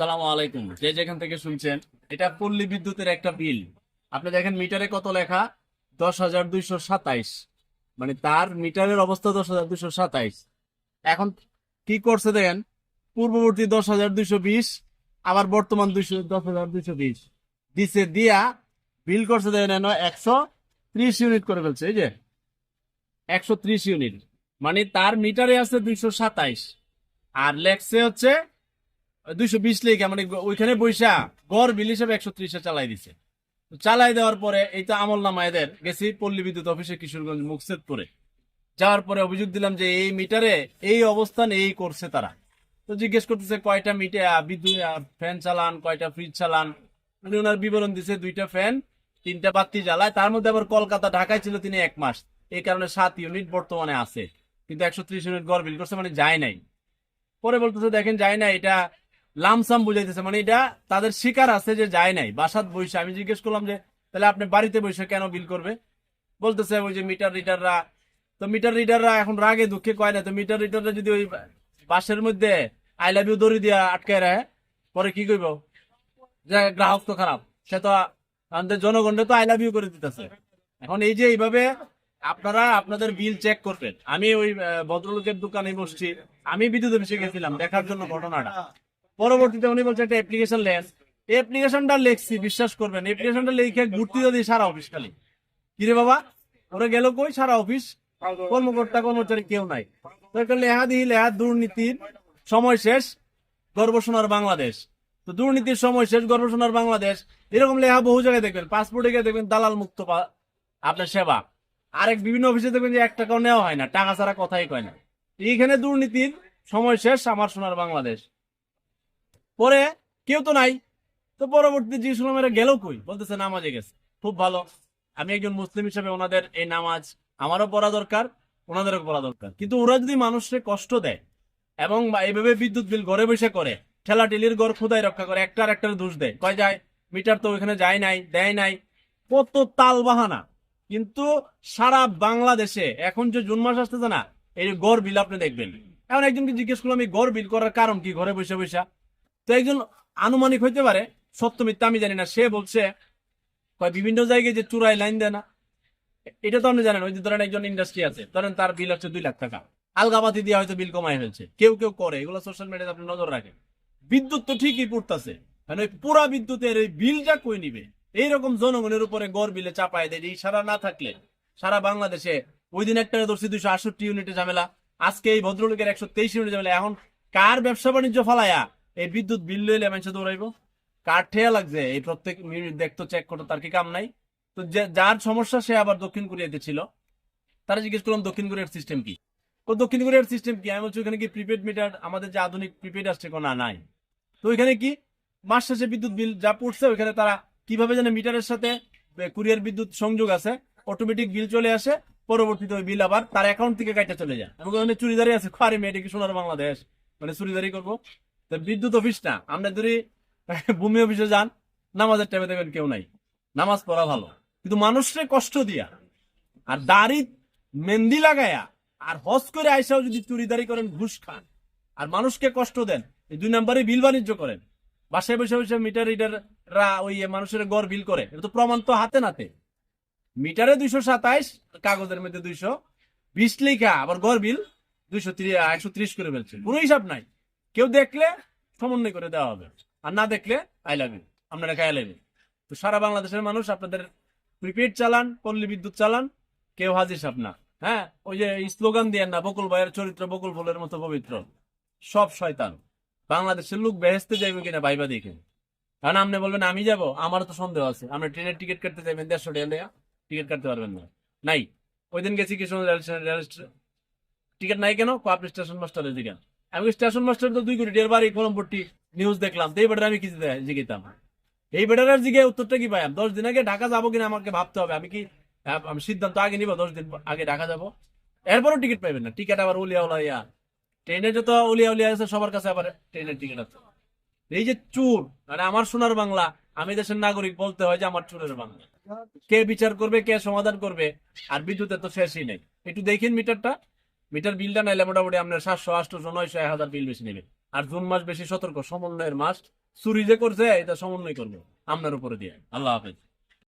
সালাম আলাইকুম। যে যেখান থেকে শুনছেন, এটা পল্লী বিদ্যুতের একটা বিল। আপনি দেখেন, মিটারে কত লেখা? দশ হাজার দুইশো সাতাইশ। মানে তার মিটারের অবস্থা দশ হাজার দুইশো সাতাইশ। এখন কি করছে দেখেন? পূর্ববর্তী দশ হাজার দুইশো বিশ, আবার বর্তমান দুইশো, দশ হাজার দুইশো বিশ। দিছে দিয়া বিল করছে দেখেন একশো ত্রিশ ইউনিট করে ফেলছে, এই যে একশো ত্রিশ ইউনিট। মানে তার মিটারে আছে দুইশো সাতাইশ। আর লেখছে হচ্ছে দুইশো বিশ মানে ওইখানে বৈশা গড় বিল হিসেবে একশো ত্রিশে চালাই দিছে। চালাই দেওয়ার পরে এই তো আমল নামা এদের। গেছি পল্লী বিদ্যুৎ অফিসে কিশোরগঞ্জ যাওয়ার পরে অভিযোগ দিলাম যে এই মিটারে এই অবস্থান এই করছে তারা। তো জিজ্ঞেস করতেছে কয়টা বিদ্যুৎ ফ্যান চালান, কয়টা ফ্রিজ চালান? উনি ওনার বিবরণ দিছে দুইটা ফ্যান, তিনটা বাতি জ্বালায়। তার মধ্যে আবার কলকাতা, ঢাকায় ছিল তিনি এক মাস। এই কারণে সাত ইউনিট বর্তমানে আছে। কিন্তু একশো ত্রিশ ইউনিট গড় বিল করছে মানে যায় নাই। পরে বলতেছে, দেখেন যায় না এটা লামসাম বুঝাইতেছে মানে এটা তাদের শিকার আছে যে যায় নাই। বাসাত বসে আমি জিজ্ঞেস করলাম যে, তাহলে আপনি বাড়িতে বসে কেন বিল করবে? বলতেছে, ওই যে মিটার রিডাররা তো মিটার রিডাররা এখন রাগে দুঃখে কয় না, তো মিটার রিডাররা যদি ওই বাসের মধ্যে আই লাভ ইউ দড়ি দিয়া আটকায় রাখে, পরে কি কইব? যে গ্রাহক তো খারাপ, সে তো আমাদের জনগণে তো আই লাভ ইউ করে দিতেছে। এখন এই যে এইভাবে আপনারা আপনাদের বিল চেক করবেন। আমি ওই ভদ্রলোকের দোকানে বসছি, আমি বিদ্যুৎ অফিসে গেছিলাম, দেখার জন্য ঘটনাটা। পরবর্তীতে উনি বলছে একটা অ্যাপ্লিকেশন লেন। অ্যাপ্লিকেশনটা লেখছি, বিশ্বাস করবেন অ্যাপ্লিকেশনটা লিখে ঘুরতে দিই সারা অফিস খালি। কিরে বাবা, ওরা গেল কই সারা অফিস কর্মকর্তা, কর্মচারী কেউ নাই। লেহা লেহা দুর্নীতির সময় শেষ, গর্ব গর্বসোনার বাংলাদেশ। তো দুর্নীতির সময় শেষ, গর্ব গর্বসোনার বাংলাদেশ। এরকম লেহা বহু জায়গায় দেখবেন পাসপোর্টে গিয়ে দেখবেন দালাল মুক্ত আপনার সেবা। আরেক বিভিন্ন অফিসে দেখবেন যে এক টাকাও নেওয়া হয় না, টাকা ছাড়া কথাই কয় না। এইখানে দুর্নীতির সময় শেষ, আমার সোনার বাংলাদেশ। পরে কেউ তো নাই। তো পরবর্তী এরা গেল কই? বলতেছে নামাজে গেছে। খুব ভালো। আমি একজন মুসলিম হিসেবে ওনাদের এই নামাজ আমারও পড়া দরকার, ওনাদেরও পড়া দরকার। কিন্তু ওরা যদি মানুষকে কষ্ট দেয় এবং এইভাবে বিদ্যুৎ বিল ঘরে বসে করে ঠেলা টেলির ঘর খুদাই রক্ষা করে একটার একটার দোষ দেয়। কয় যায়? মিটার তো ওইখানে যায় নাই, দেয় নাই। কত তাল বাহানা কিন্তু সারা বাংলাদেশে এখন যে জুন মাস আসতেছে না, এই গড় বিল আপনি দেখবেন। এখন একজনকে জিজ্ঞেস করলাম এই গড় বিল করার কারণ কি? ঘরে বসে বসে তো একজন আনুমানিক হইতে পারে, সত্য মিথ্যা আমি জানি না। সে বলছে, কয়, বিভিন্ন জায়গায় যে চূড়ায় লাইন দেয় না, এটা তো আপনি জানেন, ওই যে ধরেন একজন ইন্ডাস্ট্রি আছে, ধরেন তার বিল হচ্ছে দুই লাখ টাকা। আলগাবাতি দিয়ে হয়তো বিল কমাই ফেলছে, কেউ কেউ করে, এগুলো সোশ্যাল মিডিয়াতে আপনি নজর রাখেন। বিদ্যুৎ তো ঠিকই পড়তেছে মানে ওই পুরা বিদ্যুতের এই বিলটা কই নিবে? এইরকম জনগণের উপরে গড় বিলে চাপায় দেয়, এই সারা না থাকলে। সারা বাংলাদেশে ওই দিন একটা ধরছি দুইশো আটষট্টি ইউনিটে ঝামেলা, আজকে এই ভদ্রলোকের একশো তেইশ ইউনিট ঝামেলা, এখন কার ব্যবসা বাণিজ্য ফলায়া? এই বিদ্যুৎ বিল লইলে মানুষ দৌড়াইবো। কার লাগছে? এই প্রত্যেক মিনিট দেখতো চেক করতো তার কি কাম নাই? তো যার সমস্যা সে আবার দক্ষিণ কোরিয়াতে ছিল তারা জিজ্ঞেস করলাম, দক্ষিণ কোরিয়ার সিস্টেম কি? তো দক্ষিণ কোরিয়ার সিস্টেম কি? আমি বলছি ওখানে কি প্রিপেড মিটার আমাদের যে আধুনিক প্রিপেড আসছে না, নাই? তো ওইখানে কি? মাস শেষে বিদ্যুৎ বিল যা পড়ছে, ওইখানে তারা কীভাবে যেন মিটারের সাথে কুরিয়ার বিদ্যুৎ সংযোগ আছে অটোমেটিক বিল চলে আসে, পরবর্তীতে ওই বিল আবার তার অ্যাকাউন্ট থেকে কাটা চলে যায়। আমি চুরিদারি আছে মেয়েটা কি সোনার বাংলাদেশ? মানে চুরিদারি করব। বিদ্যুৎ অফিস না। আমরা যদি ভূমি অফিসে যান, নামাজের টাইমে দেখবেন কেউ নাই। নামাজ পড়া ভালো। কিন্তু মানুষরে কষ্ট দিয়া আর দাড়ি মেহেন্দি লাগায়া আর হস করে আইসাও যদি চুরিদারি করেন, ঘুষ খান। আর মানুষকে কষ্ট দেন, এই দুই নম্বরে বিল বাণিজ্য করেন। বাসায় বসে বসে মিটার রিডাররা ওই মানুষের গড় বিল করে। এটা তো প্রমাণ তো হাতে নাতে। মিটারে দুইশো সাতাইশ, কাগজের মধ্যে দুইশো। বিশ লিখা, আবার গড় বিল দুইশো একশো ত্রিশ করে ফেলছে। কোনো হিসাব নাই। কেউ দেখলে সমন্বয় করে দেওয়া হবে, আর না দেখলে আই লাভ ইউ আপনারা খাই লাভ তো সারা বাংলাদেশের মানুষ আপনাদের প্রিপেড চালান, পল্লী বিদ্যুৎ চালান, কেউ হাজির সাপ না হ্যাঁ? ওই যে স্লোগান দিয়ে না, বকুল ভাইয়ের চরিত্র বকুল ফুলের মতো পবিত্র, সব শয়তান। বাংলাদেশের লোক বেহেস্তে যাইবে কিনা ভাইবা দেখে। কারণ আপনি বলবেন, আমি যাব? আমার তো সন্দেহ আছে। আপনি ট্রেনের টিকিট কাটতে যাবেন দেড়শো টাকা টিকিট কাটতে পারবেন না। নাই। ওই দিন গেছি কিছু টিকিট নাই কেন? কো আপনি স্টেশন মাস্টারের দিকে। আমি স্টেশন মাস্টার তো দুই কোটি দেড় বাড়ি নিউজ দেখলাম, তো এই আমি জিগিতাম এই জিগে উত্তরটা কি দশ দিন আগে ঢাকা যাব কিনা আমাকে ভাবতে হবে। আমি কি আমি সিদ্ধান্ত আগে নিব, দশ দিন আগে ঢাকা যাব। এরপরও টিকিট পাইবেন না। টিকিট আবার উলিয়া উলিয়া ট্রেনে যত উলিয়া উলিয়া আছে, সবার কাছে আবার ট্রেনের টিকিট আছে। এই যে চুর মানে আমার সোনার বাংলা, আমি দেশের নাগরিক, বলতে হয় যে আমার চুরের বাংলা। কে বিচার করবে, কে সমাধান করবে, আর বিদ্যুতের তো শেষই নেই। একটু দেখেন মিটারটা। মিটার বিলটা নাইলে মোটামুটি আপনার সাতশো, আটশো, নয়শো, এক হাজার বিল বেশি নেবে আর জুন মাস বেশি সতর্ক, সমন্বয়ের মাস। চুরি যে করছে, এটা সমন্বয় করবে। আপনার উপরে দিয়ে। আল্লাহ হাফেজ।